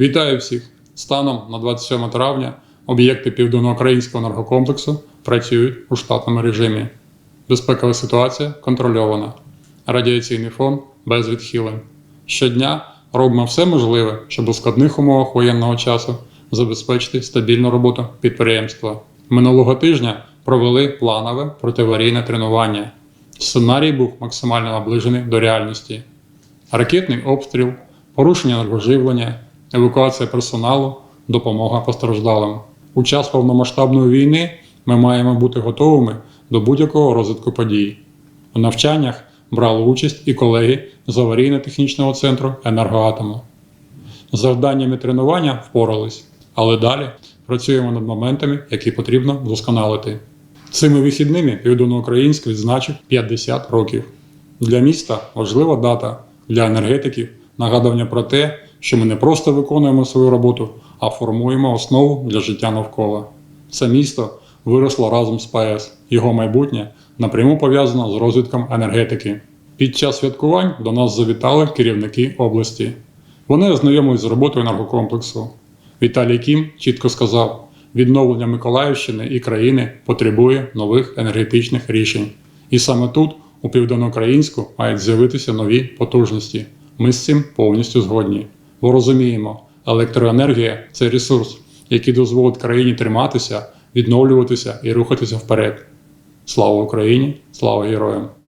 Вітаю всіх! Станом на 27 травня об'єкти Південноукраїнського енергокомплексу працюють у штатному режимі. Безпекова ситуація контрольована. Радіаційний фон без відхилень. Щодня робимо все можливе, щоб у складних умовах воєнного часу забезпечити стабільну роботу підприємства. Минулого тижня провели планове протиаварійне тренування. Сценарій був максимально наближений до реальності ракетний обстріл, порушення енергоживлення, евакуація персоналу, допомога постраждалим. У час повномасштабної війни ми маємо бути готовими до будь-якого розвитку подій. У навчаннях брали участь і колеги з аварійно-технічного центру енергоатому. З завданнями тренування впорались, але далі працюємо над моментами, які потрібно вдосконалити. Цими вихідними Південноукраїнськ відзначив 50 років. Для міста важлива дата, для енергетиків нагадування про те, що ми не просто виконуємо свою роботу, а формуємо основу для життя навколо. Це місто виросло разом з ПАЕС. Його майбутнє напряму пов'язано з розвитком енергетики. Під час святкувань до нас завітали керівники області. Вони ознайомились з роботою енергокомплексу. Віталій Кім чітко сказав: відновлення Миколаївщини і країни потребує нових енергетичних рішень. І саме тут, у південноукраїнську, мають з'явитися нові потужності. Ми з цим повністю згодні. Бо розуміємо, електроенергія це ресурс, який дозволить країні триматися, відновлюватися і рухатися вперед. Слава Україні! Слава героям!